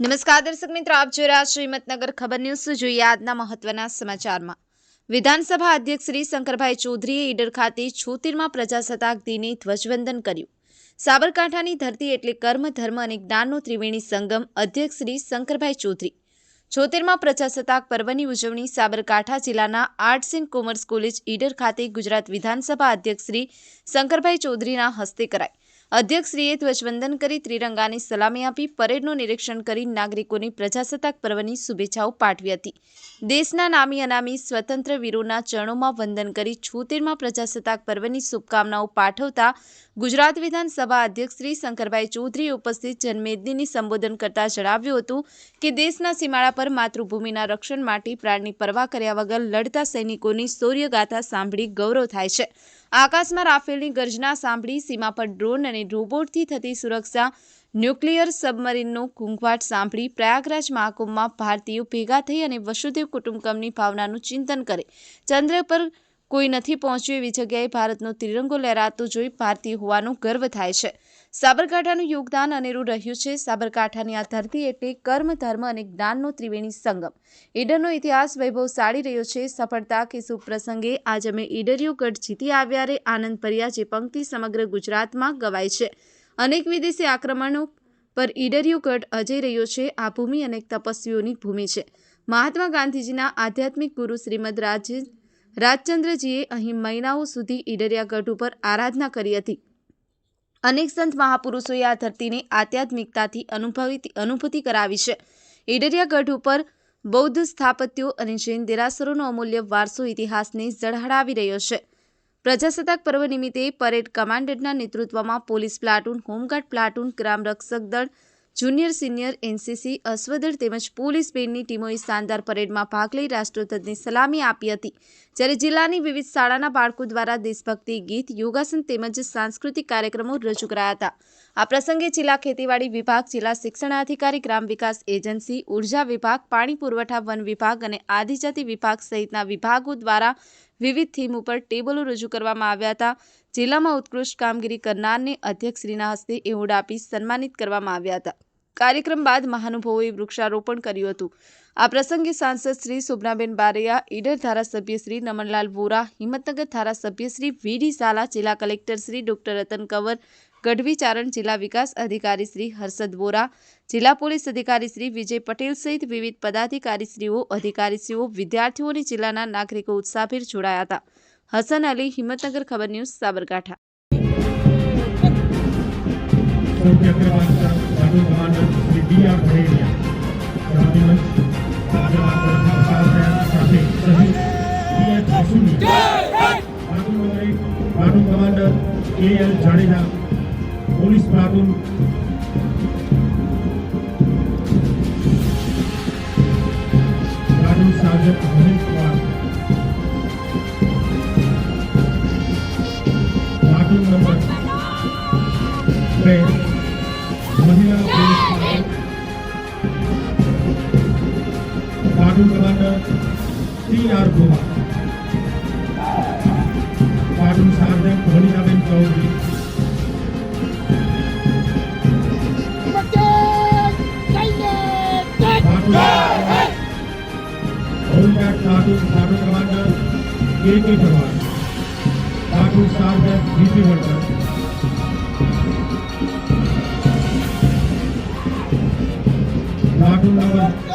નમસ્કાર દર્શક મિત્રો, આપ જોઈ રહ્યા છો હિંમતનગર ખબર ન્યૂઝ. જોઈએ આજના મહત્વના સમાચારમાં. વિધાનસભા અધ્યક્ષ શ્રી શંકરભાઈ ચૌધરીએ ઈડર ખાતે છોતેરમાં પ્રજાસત્તાક દિને ધ્વજવંદન કર્યું. સાબરકાંઠાની ધરતી એટલે કર્મ, ધર્મ અને જ્ઞાનનો ત્રિવેણી સંગમ અધ્યક્ષ શ્રી શંકરભાઈ ચૌધરી. છોતેરમાં પ્રજાસત્તાક પર્વની ઉજવણી સાબરકાંઠા જિલ્લાના arts and commerce college Idar ખાતે ગુજરાત વિધાનસભા અધ્યક્ષ શ્રી શંકરભાઈ ચૌધરીના હસ્તે કરાઈ. અધ્યક્ષશ્રીએ ધ્વજવંદન કરી ત્રિરંગાની સલામી આપી, પરેડનું નિરીક્ષણ કરી નાગરિકોને પ્રજાસત્તાક પર્વની શુભેચ્છાઓ પાઠવી હતી. દેશના નામી અનામી સ્વતંત્ર વીરોના ચરણોમાં વંદન કરી છોતેરમાં પ્રજાસત્તાક પર્વની શુભકામનાઓ પાઠવતા ગુજરાત વિધાનસભા અધ્યક્ષ શ્રી શંકરભાઈ ચૌધરીએ ઉપસ્થિત જનમેદનીને સંબોધન કરતા જણાવ્યું હતું કે દેશના સીમાડા પર માતૃભૂમિના રક્ષણ માટે પ્રાણની પરવા કર્યા વગર લડતા સૈનિકોની શૌર્યગાથા સાંભળી ગૌરવ થાય છે. આકાશમાં રાફેલની ગર્જના સાંભળી સીમા પર ડ્રોન અને રોબોટથી થતી સુરક્ષા, ન્યુક્લિયર સબમરીનનો ઘૂંઘવાટ સાંભળી પ્રયાગરાજ મહાકુંભમાં ભારતીયો ભેગા થઈ અને વસુદેવ કુટુંબકમની ભાવનાનું ચિંતન કરે. ચંદ્ર પર કોઈ નથી પહોંચ્યું એવી જગ્યાએ ભારતનો ત્રિરંગો લહેરાતો જોઈ ભારતીય હોવાનો ગર્વ થાય છે. સાબરકાંઠાનું યોગદાન અનેરું રહ્યું છે. સાબરકાંઠાની આ ધરતી એટલે કર્મ, ધર્મ અને જ્ઞાનનો ત્રિવેણી સંગમ. ઈડરનો ઇતિહાસ વૈભવશાળી રહ્યો છે. સફળતા કે સુપ્રસંગે પ્રસંગે આજ અમે ઈડરિયો ગઢ જીતી આવ્યા રે. આનંદ ભર્યા જે પંક્તિ સમગ્ર ગુજરાતમાં ગવાય છે. અનેક વિદેશી આક્રમણો પર ઈડરિયો ગઢ અજય રહ્યો છે. આ ભૂમિ અનેક તપસ્વીઓની ભૂમિ છે. મહાત્મા ગાંધીજીના આધ્યાત્મિક ગુરુ શ્રીમદ રાજ રાજચંદ્રજીએ અહીં મહિનાઓ સુધી ઈડરિયા ગઢ ઉપર આરાધના કરી હતી. અનેક સંત મહાપુરુષોએ આ ધરતીને આધ્યાત્મિકતાથી અનુભવી અનુભૂતિ કરાવી છે. ઈડરિયા ઉપર બૌદ્ધ સ્થાપત્યો અને જૈન દેરાસરોનો અમૂલ્ય વારસો ઇતિહાસને ઝળહળાવી રહ્યો છે. પ્રજાસત્તાક પર્વ નિમિત્તે પરેડ કમાન્ડરના નેતૃત્વમાં police platoon, home guard platoon ગ્રામ રક્ષક દળ જુનિયર, સિનિયર, એનસીસી, અશ્વદળ તેમજ પોલીસ બેન્ડની ટીમોએ શાનદાર પરેડમાં ભાગ લઈ રાષ્ટ્રધ્વજની સલામી આપી હતી. જ્યારે જિલ્લાની વિવિધ શાળાના બાળકો દ્વારા દેશભક્તિ ગીત, યોગાસન તેમજ સાંસ્કૃતિક કાર્યક્રમો રજૂ કરાયા હતા. આ પ્રસંગે જિલ્લા ખેતીવાડી વિભાગ, જિલ્લા શિક્ષણાધિકારી, ગ્રામ વિકાસ એજન્સી, ઊર્જા વિભાગ, પાણી પુરવઠા વન વિભાગ અને આદિજાતિ વિભાગ સહિતના વિભાગો દ્વારા વિવિધ થીમ ઉપર ટેબલો રજૂ કરવામાં આવ્યા હતા. જિલ્લામાં ઉત્કૃષ્ટ કામગીરી કરનારને અધ્યક્ષશ્રીના હસ્તે એવોર્ડ આપી સન્માનિત કરવામાં આવ્યા હતા. કાર્યક્રમ બાદ મહાનુભાવોએ વૃક્ષારોપણ કર્યું હતું. આ પ્રસંગે સાંસદ શ્રી શોભનાબેન બારૈયા, ઈડર ધારાસભ્ય શ્રી નમનલાલ વોરા, હિંમતનગર ધારાસભ્ય શ્રી વીડી સાલા, જિલ્લા કલેક્ટર શ્રી ડોક્ટર રતન કંવર ગઢવી ચારણ જિલ્લા વિકાસ અધિકારી શ્રી હર્ષદ વોરા, જિલ્લા પોલીસ અધિકારી શ્રી વિજય પટેલ સહિત વિવિધ પદાધિકારીશ્રીઓ, અધિકારીશ્રીઓ, વિદ્યાર્થીઓ અને જિલ્લાના નાગરિકો ઉત્સાહભેર જોડાયા હતા. હસન અલી, હિંમતનગર ખબર news, Sabarkantha. Shri D R Bharediya સાથે શહીદ અસુની number commander K L Jadeja police platoon platoon sergeant Mahesh Kumar platoon number બે brigade commander T R Goa Patan sergeant ભણીનાબેન Chaudhary Patan commander K K Chauhan Patan sergeant GP Vardhan Patan number